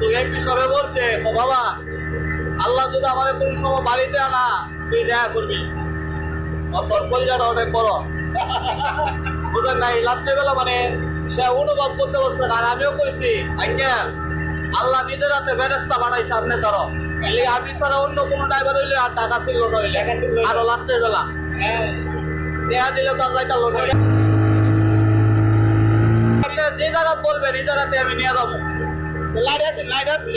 তো সবে বলছে ও বাবা আল্লাহ যদি আমাদের কোন সময় বাড়িতে আনা তুই দেখা করবি। তোর কলজাটা অনেক বড়। বুঝলেন নাই রাত্রেবেলা মানে সে অনুভব করতে আর আমিও কইছি আজ্ঞা আল্লাহ নিজের হাতে ব্যবস্থা বানাইছে আপনি ধরো। এই আমি ছাড়া অন্য কোনো ড্রাইভার হইলে আর টাকা ছিল না হইলে। আরও রাত্রেবেলা। দেয়া দিলে তো যাইতে লোক আপনি যে জায়গা বলবেন এই জায়গাতে আমি নিয়ে যাব। লাইট আছে লাইট আছে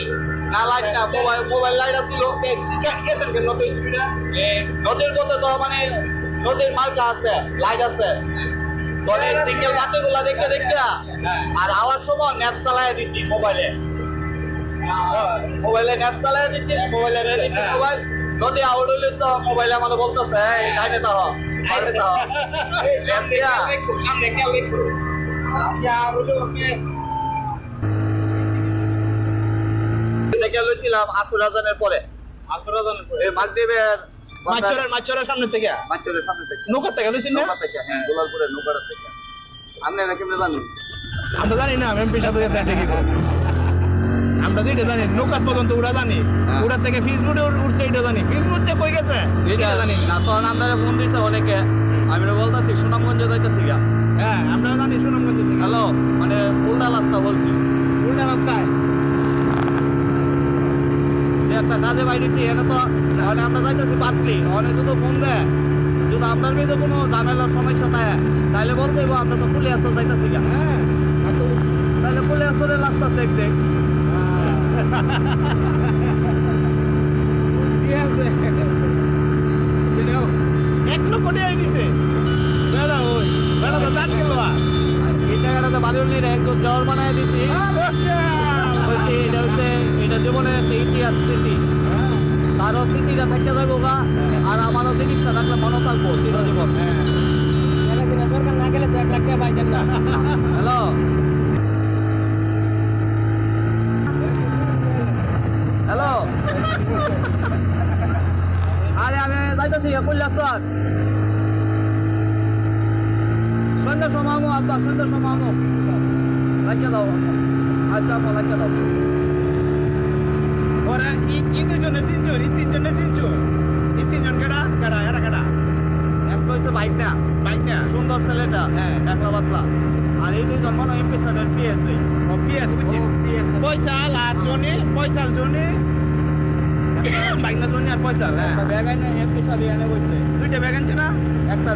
না লাইট না মোবাইল মোবাইল লাইট ছিল গেছেন কেন তো স্পিডা নদীর মধ্যে তো মানে নদীর মার্কা আছে লাইট আছে মানে সিঙ্গেল বাতি দেখতে দেখতে আর আওয়ার সময় ন্যাপ চালাই দিছি মোবাইলে মোবাইলে ন্যাপ চালাই দিছি মোবাইলে দিছি মোবাইল নদী আউট হইলে তো মোবাইলে আমাদের বলতেছে লাইনে তো সামনে খেয়াল থেকে লইছিলাম আসুর আজানের পরে। আসরা মাগরিবের মাছরের মাছরের সামনে থেকে? মাচরের সামনে থেকে। নৌকা থেকে লইছেন না? নৌকা থেকে হ্যাঁ গোলালপুরের থেকে। আপনি না কেমনে জানেন? আমরা জানি না দেখে। কি আমরা এটা জানি নৌকা পর্যন্ত উড়া জানি। হ্যাঁ। উড়া থেকে ফিসবুটে উঠছে এটা জানি। ফিসবুট যে কই গেছে? এটা জানি না। তখন আপনারা ফোন দিছে অনেকে। আমি বলতেছি সুনামগঞ্জে যাইতেছি গা। হ্যাঁ আমরা জানি সুনামগঞ্জ হ্যালো মানে উল্টা রাস্তা বলছি উল্টা রাস্তায় যে একটা কাজে বাইরেছি এনে তো মানে আমরা যাইতেছি পাতলি অনেক যদি ফোন দেয় যদি আপনার মেয়েদের কোনো ঝামেলার সমস্যা থাকে তাহলে বলতে আমরা তো পুলে আসতে যাইতেছি হ্যাঁ তাহলে পুলে আসতে রাস্তা চেক দেখ এক লক্ষ টাকা দিছে বেড়া ওই বেড়া তো দান গেল এই জায়গাটাতে বাড়ির নিয়ে একদম জ্বর বানায় দিচ্ছি এটা হচ্ছে এটা জীবনের ইতিহাস স্মৃতি তারও স্মৃতিটা থেকে যাব গা, আর আমারও জিনিসটা থাকলে মনে থাকব চিরজীবন সরকার না গেলে তো এক লাখ টাকা পাইতেন না হ্যালো। হ্যালো। আরে আমি যাইতেছি কৈলাসর সন্ধ্যা সমামো আব্বা, সন্ধ্যা সমামো লাগিয়ে দাও আচ্ছা লাগিয়ে দাও। ওরা ই ই দুজনে তিনজন ই তিনজনে তিনজন। ই তিনজন কেডা? কেডা? এরা কেডা? একটা হচ্ছে বাইক না বাইক না সুন্দর ছেলেটা। হ্যাঁ। একলা পাতলা আর এই দুইজন মনে হয় সাহেবের পিএসসি ও পিএস বুঝছি। পয়সা আর জনি পয়সা জনি। বাইক না জনি আর পয়সা হ্যাঁ। ব্যাগ আইনে এমপি সাহেব এনে বলছে দুইটা ব্যাগ আনছে না? একটা